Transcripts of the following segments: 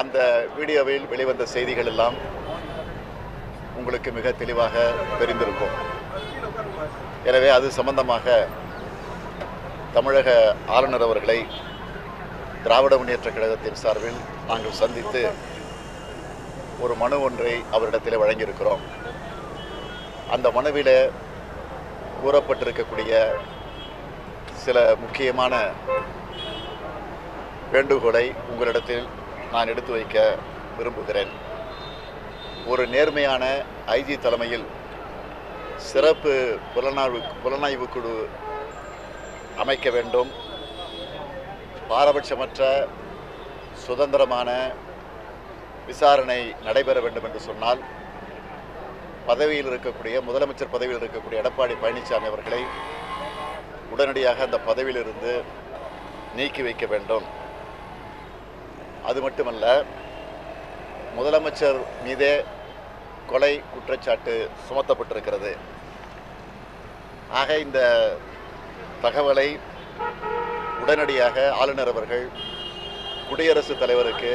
அந்த வீடியோவில் வெளிவந்த செய்திகள் எல்லாம் உங்களுக்கு மிக தெளிவாக தெரிந்திருக்கும். எனவே அது சம்பந்தமாக தமிழக ஆளுநர் அவர்களை திராவிட முன்னேற்ற கழகத்தின் சார்பில் நாங்கள் சந்தித்து ஒரு மனு ஒன்றை அவரிடத்தில் வழங்கியிருக்கிறோம். அந்த மனுவில் கூறப்பட்டிருக்கக்கூடிய சில முக்கியமான வேண்டுகோளை உங்களிடத்தில் நான் எடுத்து வைக்க விரும்புகிறேன். ஒரு நேர்மையான ஐஜி தலைமையில் சிறப்பு புலனாய்வு புலனாய்வு குழு அமைக்க வேண்டும். பாரபட்சமற்ற சுதந்திரமான விசாரணை நடைபெற வேண்டும் என்று சொன்னால் பதவியில் இருக்கக்கூடிய முதலமைச்சர் பதவியில் இருக்கக்கூடிய எடப்பாடி பழனிசாமி அவர்களை உடனடியாக அந்த பதவியிலிருந்து நீக்கி வைக்க வேண்டும். அது மட்டுமல்ல முதலமைச்சர் மீதே கொலை குற்றச்சாட்டு சுமத்தப்பட்டிருக்கிறது. ஆக இந்த தகவலை உடனடியாக ஆளுநர் அவர்கள் குடியரசுத் தலைவருக்கு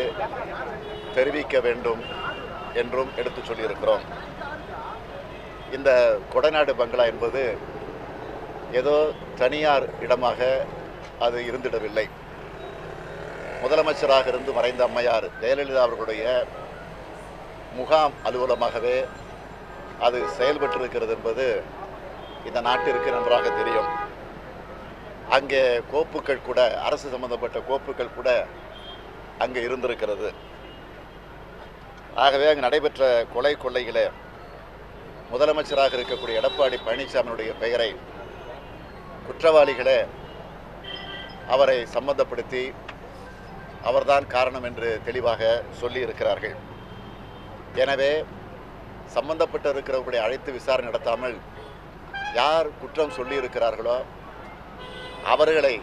தெரிவிக்க வேண்டும் என்றும் எடுத்து சொல்லியிருக்கிறோம். இந்த கொடநாடு பங்களா என்பது ஏதோ தனியார் இடமாக அது இருந்திடவில்லை. முதலமைச்சராக இருந்து மறைந்த அம்மையார் ஜெயலலிதா அவர்களுடைய முகாம் அலுவலமாகவே அது செயல்பட்டிருக்கிறது என்பது இந்த நாட்டிற்கு நன்றாக தெரியும். அங்கே கோப்புகள் கூட அரசு சம்பந்தப்பட்ட கோப்புகள் கூட அங்கே இருந்திருக்கிறது. ஆகவே அங்கு நடைபெற்ற கொலை கொள்ளைகளே முதலமைச்சராக இருக்கக்கூடிய எடப்பாடி பழனிசாமியுடைய பெயரை குற்றவாளிகளே அவரை சம்பந்தப்படுத்தி அவர்தான் காரணம் என்று தெளிவாக சொல்லி இருக்கிறார்கள் எனவே சம்பந்தப்பட்ட இருக்கிறவர்களை அழைத்து விசாரணை நடத்தாமல் யார் குற்றம் சொல்லி இருக்கிறார்களோ அவர்களை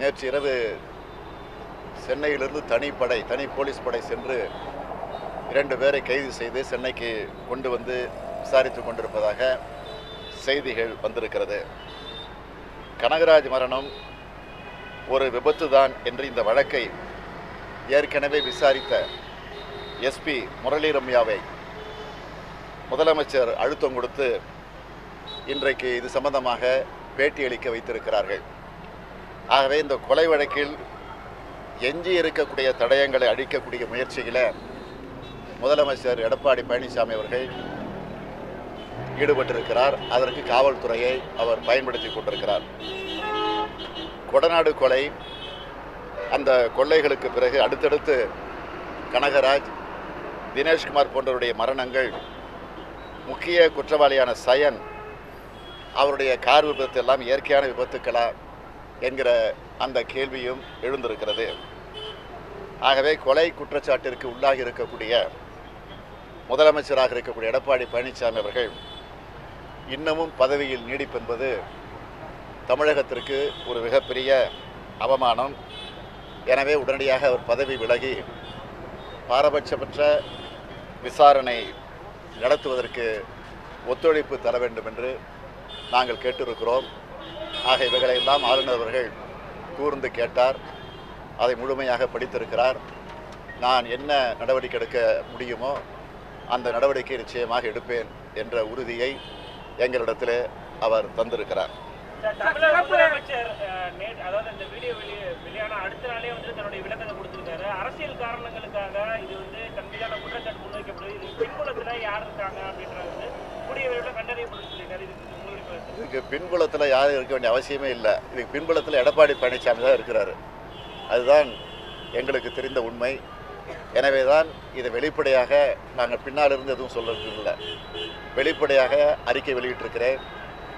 நேற்று இரவு சென்னையிலிருந்து தனிப்படை தனி போலீஸ் படை சென்று இரண்டு பேரை கைது செய்து சென்னைக்கு கொண்டு வந்து விசாரித்து கொண்டிருப்பதாக செய்திகள் வந்திருக்கிறது. கனகராஜ் மரணம் ஒரு விபத்து தான் என்று இந்த வழக்கை ஏற்கனவே விசாரித்த எஸ்பி முரளி ரம்யாவை முதலமைச்சர் அழுத்தம் கொடுத்து இன்றைக்கு இது சம்பந்தமாக பேட்டியளிக்க வைத்திருக்கிறார்கள். ஆகவே இந்த கொலை வழக்கில் எஞ்சி இருக்கக்கூடிய தடயங்களை அழிக்கக்கூடிய முயற்சியில் முதலமைச்சர் எடப்பாடி பழனிசாமி அவர்கள் ஈடுபட்டிருக்கிறார். அதற்கு காவல்துறையை அவர் பயன்படுத்தி கொண்டிருக்கிறார். கொடநாடு கொலை அந்த கொள்ளைகளுக்கு பிறகு அடுத்தடுத்து கனகராஜ் தினேஷ்குமார் போன்றவருடைய மரணங்கள் முக்கிய குற்றவாளியான சயன் அவருடைய கார் விபத்து எல்லாம் இயற்கையான விபத்துக்களா என்கிற அந்த கேள்வியும் எழுந்திருக்கிறது. ஆகவே கொலை குற்றச்சாட்டிற்கு உள்ளாகி இருக்கக்கூடிய முதலமைச்சராக இருக்கக்கூடிய எடப்பாடி பழனிசாமி அவர்கள் இன்னமும் பதவியில் நீடிப்பென்பது தமிழகத்திற்கு ஒரு மிகப்பெரிய அவமானம். எனவே உடனடியாக அவர் பதவி விலகி பாரபட்சமற்ற விசாரணை நடத்துவதற்கு ஒத்துழைப்பு தர வேண்டும் என்று நாங்கள் கேட்டிருக்கிறோம். ஆக இவைகளையெல்லாம் ஆளுநர் அவர்கள் கூர்ந்து கேட்டார். அதை முழுமையாக படித்திருக்கிறார். நான் என்ன நடவடிக்கை எடுக்க முடியுமோ அந்த நடவடிக்கை நிச்சயமாக எடுப்பேன் என்ற உறுதியை எங்களிடத்தில் அவர் தந்திருக்கிறார். அதாவது இந்த வீடியோ வெளியே வெளியான அடுத்த நாளே வந்து தன்னுடைய விளக்கத்தை கொடுத்துருக்காரு. அரசியல் காரணங்களுக்காக இது வந்து தன் மீதான குற்றச்சாட்டு முன்வைக்கப்படுது இது யார் இருக்காங்க அப்படின்றது கூடிய விரைவில் கண்டறியப்படும் சொல்லியிருக்காரு இது இதுக்கு பின்புலத்தில் யாரும் இருக்க வேண்டிய அவசியமே இல்லை. இதுக்கு பின்புலத்தில் எடப்பாடி பழனிசாமி தான் இருக்கிறாரு. அதுதான் எங்களுக்கு தெரிந்த உண்மை. எனவே தான் இதை வெளிப்படையாக நாங்கள் பின்னால் இருந்து எதுவும் சொல்கிறது இல்லை. வெளிப்படையாக அறிக்கை வெளியிட்டிருக்கிறேன்.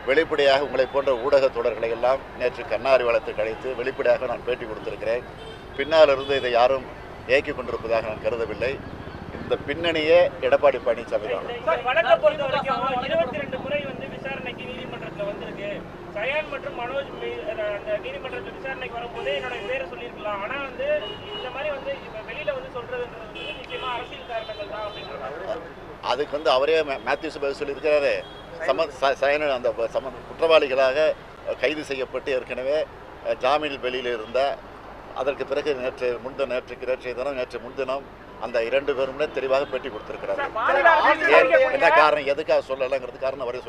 வெளிப்படையாக உங்களை போன்ற ஊடக தொடர்களை எல்லாம் நேற்று கண்ணாரி வளத்துக்கு அழைத்து வெளிப்படையாக நான் பேட்டி கொடுத்திருக்கிறேன். பின்னால் இருந்து இதை யாரும் ஏக்கி கொண்டிருப்பதாக நான் கருதவில்லை. இந்த பின்னணியே எடப்பாடி பழனிசாமி தான் சயான் மற்றும் மனோஜ் அந்த நீதிமன்றத்தில் விசாரணைக்கு வரும்போதே என்னோட பேரை சொல்லியிருக்கலாம். ஆனா வந்து இந்த மாதிரி வந்து இப்ப வெளியில வந்து சொல்றதுன்றது வந்து நிச்சயமா அரசியல் காரணங்கள் தான் அப்படின்றாங்க அதுக்கு வந்து அவரே மேத்யூஸ் பதில் சொல்லியிருக்கிறாரு. சம ச- சயன அந்த சம குற்றவாளிகளாக கைது செய்யப்பட்டு ஏற்கனவே ஜாமீனில் வெளியில் இருந்த அதற்கு பிறகு நேற்று முன்தின நேற்றுக்கு நேற்றைய தினம் நேற்று முன்தினம் அந்த இரண்டு பேருமே தெளிவாக பேட்டி விசாரிக்கக்கூடிய- என்ன காரணம் எதுக்காக சொல்லலைங்கிறது காரணம் அவரே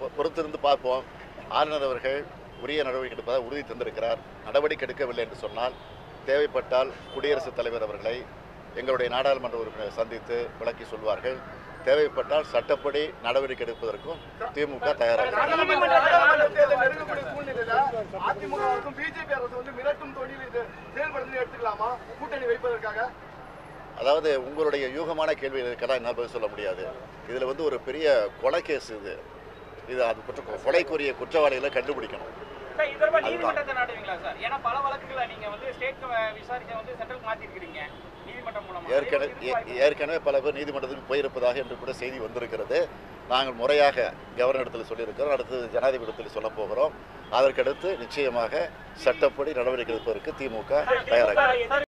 பொ- பொறுத்திருந்து பார்ப்போம். ஆளுநர் அவர்கள் உரிய நடவடிக்கை எடுப்பதாக உறுதி தந்திருக்கிறார். நடவடிக்கை எடுக்கவில்லை என்று சொன்னால் தேவைப்பட்டால் குடியரசுத் தலைவர் அவர்களை எங்களுடைய நாடாளுமன்ற உறுப்பினர் சந்தித்து விளக்கி சொல்வார்கள். தேவைப்பட்டால் சட்டப்படி நடவடிக்கை எடுப்பதற்கும் திமுக தயாராக அதாவது உங்களுடைய யூகமான கேள்வி இதுக்கெல்லாம் என்ன பதில் சொல்ல முடியாது. இதில் வந்து ஒரு பெரிய கொலை கேஸ் இது. இது அது குற்ற கொலைக்குரிய குற்றவாளிகளை கண்டுபிடிக்கணும். ஏற்கனவே பல பேர் நீதிமன்றத்துக்கு போயிருப்பதாக என்று கூட செய்தி வந்திருக்கிறது. நாங்கள் முறையாக கவர்னர் இடத்தில் சொல்லியிருக்கிறோம். அடுத்து ஜனாதிபதி இடத்தில் சொல்ல போகிறோம். அதற்கடுத்து நிச்சயமாக சட்டப்படி நடவடிக்கை எடுப்பதற்கு திமுக தயாராக